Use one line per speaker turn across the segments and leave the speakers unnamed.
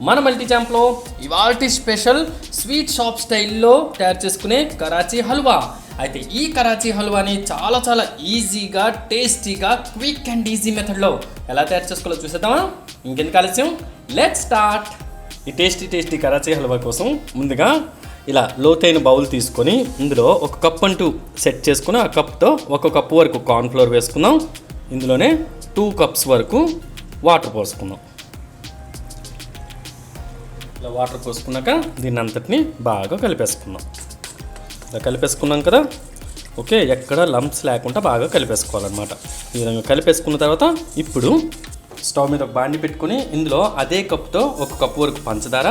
మన మల్టీ ఛాంప్లో ఇవాల్టి special sweet shop స్టైల్లో తయారు చేసుకునే కరాచీ హల్వా. అయితే ఈ కరాచీ హల్వాని చాలా చాలా ఈజీగా టేస్టీగా క్విక్ అండ్ ఈజీ మెథడ్లో ఎలా తయారు చేసుకోవాలో చూసేద్దామా? ఇంకెందుకు ఆలస్యం? లెట్ స్టార్ట్ ఈ టేస్టీ టేస్టీ కరాచీ హల్వా కోసం ముందుగా ఇలా లోతైన బౌల్ తీసుకొని ఇందులో ఒక కప్ అంటూ సెట్ చేసుకుని ఆ కప్తో ఒక కప్పు వరకు కార్న్ఫ్లోర్ వేసుకుందాం. ఇందులోనే టూ కప్స్ వరకు వాటర్ పోసుకుందాం. ఇలా వాటర్ పోసుకున్నాక దీన్ని అంతటిని బాగా కలిపేసుకుందాం. ఇలా కలిపేసుకున్నాం కదా? ఓకే ఎక్కడ లంప్స్ లేకుండా బాగా కలిపేసుకోవాలన్నమాట. ఈ విధంగా కలిపేసుకున్న తర్వాత ఇప్పుడు స్టవ్ మీద ఒక బాండి పెట్టుకొని ఇందులో అదే కప్తో ఒక కప్పు వరకు పంచదార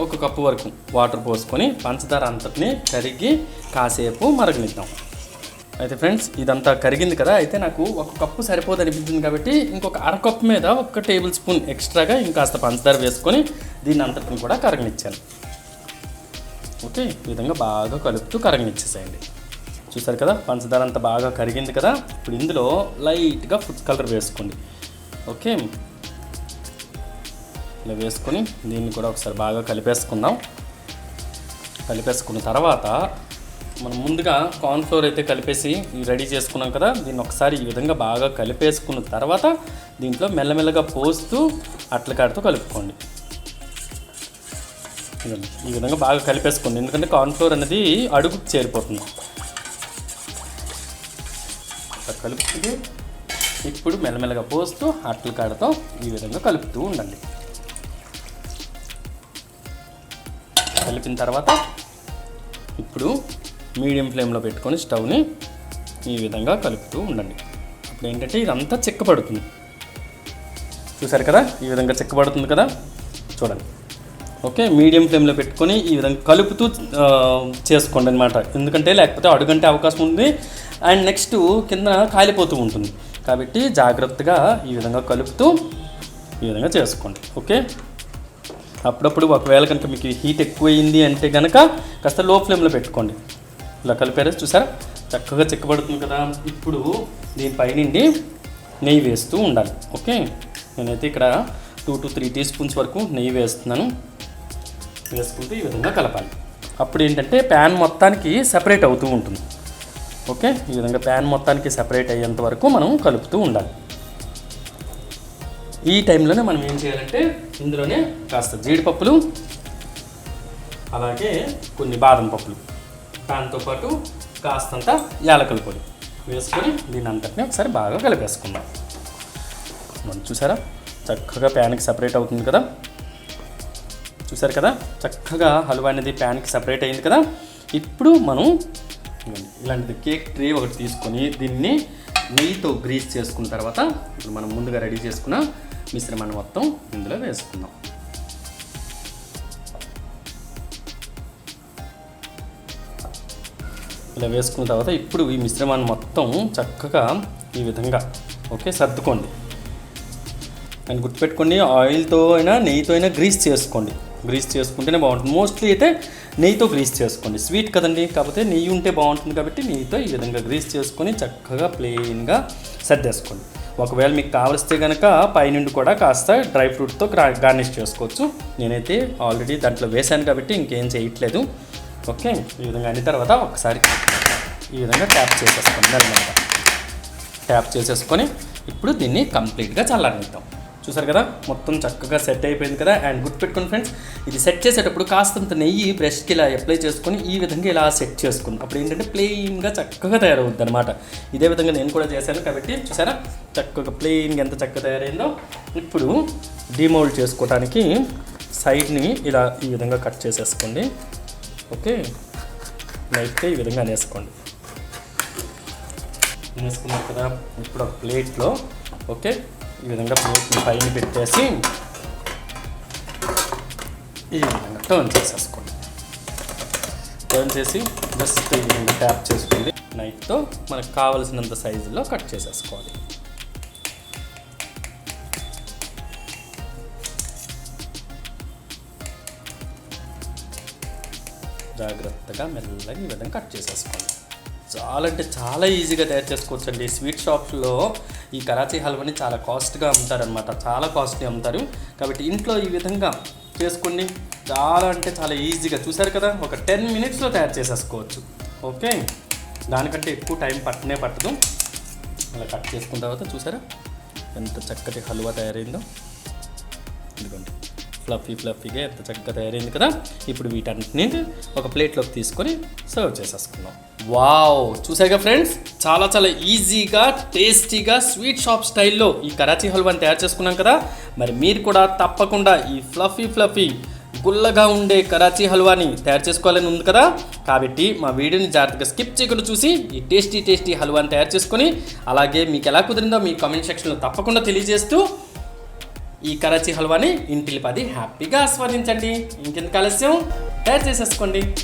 ఒక కప్పు వరకు వాటర్ పోసుకొని పంచదార అంతటిని కరిగి కాసేపు మరగనిద్దాం. అయితే ఫ్రెండ్స్ ఇదంతా కరిగింది కదా అయితే నాకు ఒక కప్పు సరిపోదు అనిపించింది కాబట్టి ఇంకొక అర కప్పు మీద ఒక టేబుల్ స్పూన్ ఎక్స్ట్రాగా ఇంకాస్త పంచదార వేసుకొని దీన్ని అంతటిని కూడా కరగనిచ్చాను. ఓకే ఈ విధంగా బాగా కలుపుతూ కరగనిచ్చేసేయండి. చూసారు కదా పంచదార అంతా బాగా కరిగింది కదా ఇప్పుడు ఇందులో లైట్గా ఫుడ్ కలర్ వేసుకోండి. ఓకే ఇలా వేసుకొని దీన్ని కూడా ఒకసారి బాగా కలిపేసుకుందాం. కలిపేసుకున్న తర్వాత మనం ముందుగా కార్న్ఫ్లోర్ అయితే కలిపేసి రెడీ చేసుకున్నాం కదా దీన్ని ఒకసారి ఈ విధంగా బాగా కలిపేసుకున్న తర్వాత దీంట్లో మెల్లమెల్లగా పోస్తూ అట్ల కాడుతూ కలుపుకోండి. ఈ విధంగా బాగా కలిపేసుకోండి. ఎందుకంటే కార్న్ఫ్లోర్ అనేది అడుగుకు చేరిపోతుంది. కలుపుతుంది ఇప్పుడు మెల్లమెల్లగా పోస్తూ అట్ల కాడతో ఈ విధంగా కలుపుతూ ఉండండి. కలిపిన తర్వాత ఇప్పుడు మీడియం ఫ్లేమ్లో పెట్టుకొని స్టవ్ని ఈ విధంగా కలుపుతూ ఉండండి. అప్పుడు ఏంటంటే ఇదంతా చెక్కబడుతుంది. చూసారు కదా? ఈ విధంగా చెక్కబడుతుంది కదా? చూడండి. ఓకే? మీడియం ఫ్లేమ్లో పెట్టుకొని ఈ విధంగా కలుపుతూ చేసుకోండి అనమాట ఎందుకంటే లేకపోతే అడుగంటే అవకాశం ఉంది. అండ్ నెక్స్ట్ కింద కాలిపోతూ ఉంటుంది. కాబట్టి జాగ్రత్తగా ఈ విధంగా కలుపుతూ ఈ విధంగా చేసుకోండి. ఓకే? అప్పుడప్పుడు ఒకవేళ కనుక మీకు హీట్ ఎక్కువైంది అంటే కనుక కాస్త లో ఫ్లేమ్లో పెట్టుకోండి. ఇలా కలిపారు చూసారా? చక్కగా చిక్కబడుతుంది కదా. ఇప్పుడు దీనిపైనుండి నెయ్యి వేస్తూ ఉండాలి. ఓకే? నేనైతే ఇక్కడ two to three tea spoons వరకు నెయ్యి వేస్తున్నాను. వేసుకుంటూ ఈ విధంగా కలపాలి. అప్పుడు ఏంటంటే ప్యాన్ మొత్తానికి సెపరేట్ అవుతూ ఉంటుంది. ఓకే? ఈ విధంగా ప్యాన్ మొత్తానికి సెపరేట్ అయ్యేంత వరకు మనం కలుపుతూ ఉండాలి. ఈ టైంలోనే మనం ఏం చేయాలంటే ఇందులోనే కాస్త జీడిపప్పులు అలాగే కొన్ని బాదం పప్పులు. దాంతోపాటు కాస్తంత యాలకుల పొడి వేసుకొని దీని అంతటిని ఒకసారి బాగా కలిపేసుకుందాం. మనం చూసారా? చక్కగా ప్యాన్కి సపరేట్ అవుతుంది కదా? చూసారు కదా? చక్కగా హలువా అనేది ప్యాన్కి సపరేట్ అయింది కదా? ఇప్పుడు మనం ఇలాంటిది కేక్ ట్రే ఒకటి తీసుకొని దీన్ని నెయ్యితో గ్రీస్ చేసుకున్న తర్వాత ఇప్పుడు మనం ముందుగా రెడీ చేసుకున్న మిశ్రమాన్ని మొత్తం ఇందులో వేసుకుందాం. ఇలా వేసుకున్న తర్వాత ఇప్పుడు ఈ మిశ్రమాన్ని మొత్తం చక్కగా ఈ విధంగా ఓకే సర్దుకోండి. అండ్ గుర్తుపెట్టుకోండి ఆయిల్తో అయినా నెయ్యితో అయినా గ్రీస్ చేసుకోండి. గ్రీస్ చేసుకుంటేనే బాగుంటుంది. మోస్ట్లీ అయితే నెయ్యితో గ్రీస్ చేసుకోండి. స్వీట్ కదండి కాకపోతే నెయ్యి ఉంటే బాగుంటుంది కాబట్టి నెయ్యితో ఈ విధంగా గ్రీస్ చేసుకొని చక్కగా ప్లెయిన్గా సర్దేసుకోండి. ఒకవేళ మీకు కావలిస్తే కనుక పైనుండి కూడా కాస్త డ్రై ఫ్రూట్తో గార్నిష్ చేసుకోవచ్చు. నేనైతే ఆల్రెడీ దాంట్లో వేశాను కాబట్టి ఇంకేం చేయట్లేదు. ఓకే? ఈ విధంగా అన్ని తర్వాత ఒకసారి ఈ విధంగా ట్యాప్ చేసేసుకోండి నెలమెల్లగా ట్యాప్ చేసేసుకొని ఇప్పుడు దీన్ని కంప్లీట్గా చల్లారనిద్దాం. చూసారు కదా? మొత్తం చక్కగా సెట్ అయిపోయింది కదా? అండ్ గుర్తుపెట్టుకోండి ఫ్రెండ్స్ ఇది సెట్ చేసేటప్పుడు కాస్తంత నెయ్యి బ్రష్కి ఇలా అప్లై చేసుకొని ఈ విధంగా ఇలా సెట్ చేసుకుంది అప్పుడు ఏంటంటే ప్లెయిన్గా చక్కగా తయారవుద్ది అనమాట ఇదే విధంగా నేను కూడా చేశాను కాబట్టి చూసారా? చక్కగా ప్లెయిన్గా ఎంత చక్కగా తయారైందో ఇప్పుడు డిమోల్డ్ చేసుకోవడానికి సైడ్ని ఇలా ఈ విధంగా కట్ చేసేసుకోండి. ఓకే. లైట్గా ఈ విధంగా అనేసుకోండి అనేసుకున్నారు కదా ఇప్పుడు ఒక ప్లేట్లో ఓకే ఈ విధంగా ప్లేట్ని పైన పెట్టేసి ఈ విధంగా టర్న్ చేసేసుకోండి. టర్న్ చేసి జస్ట్ ఈ విధంగా ట్యాప్ చేసుకోండి నైఫ్తో మనకు కావలసినంత సైజులో కట్ చేసేసుకోవాలి. జాగ్రత్తగా మెల్లగా ఈ విధంగా కట్ చేసేసుకోండి. చాలా అంటే చాలా ఈజీగా తయారు చేసుకోవచ్చండి. స్వీట్ షాప్స్లో ఈ కరాచీ హల్వాని చాలా కాస్ట్గా అమ్ముతారనమాట చాలా కాస్ట్లీ అమ్ముతారు. కాబట్టి ఇంట్లో ఈ విధంగా చేసుకోండి. చాలా అంటే చాలా ఈజీగా. చూసారు కదా? ఒక టెన్ మినిట్స్లో తయారు చేసేసుకోవచ్చు. ఓకే? దానికంటే ఎక్కువ టైం పట్టనే పట్టదు. అలా కట్ చేసుకున్న తర్వాత చూసారా? ఎంత చక్కటి హల్వా తయారైందో. ఎందుకంటే ఫ్లఫీ ఫ్లఫీగా ఎంత చక్కగా తయారైంది కదా ఇప్పుడు వీటన్నిటిని ఒక ప్లేట్లోకి తీసుకొని సర్వ్ చేసేసుకుందాం. వావ్ చూసారుగా ఫ్రెండ్స్ చాలా చాలా ఈజీగా టేస్టీగా స్వీట్ షాప్ స్టైల్లో ఈ కరాచీ హల్వాని తయారు చేసుకున్నాం కదా. మరి మీరు కూడా తప్పకుండా ఈ ఫ్లఫీ ఫ్లఫీ గుల్లగా ఉండే కరాచీ హల్వాని తయారు చేసుకోవాలని ఉంది కదా. కాబట్టి మా వీడియోని జాగ్రత్తగా స్కిప్ చేయకుండా చూసి ఈ టేస్టీ టేస్టీ హల్వాని తయారు చేసుకొని అలాగే మీకు ఎలా కుదిరిందో మీ కామెంట్ సెక్షన్లో తప్పకుండా తెలియజేస్తూ ఈ కరాచీ హల్వాని ఇంటిలి పది హ్యాపీగా ఆస్వాదించండి. ఇంకెంత ఆలస్యం? తయారు చేసేసుకోండి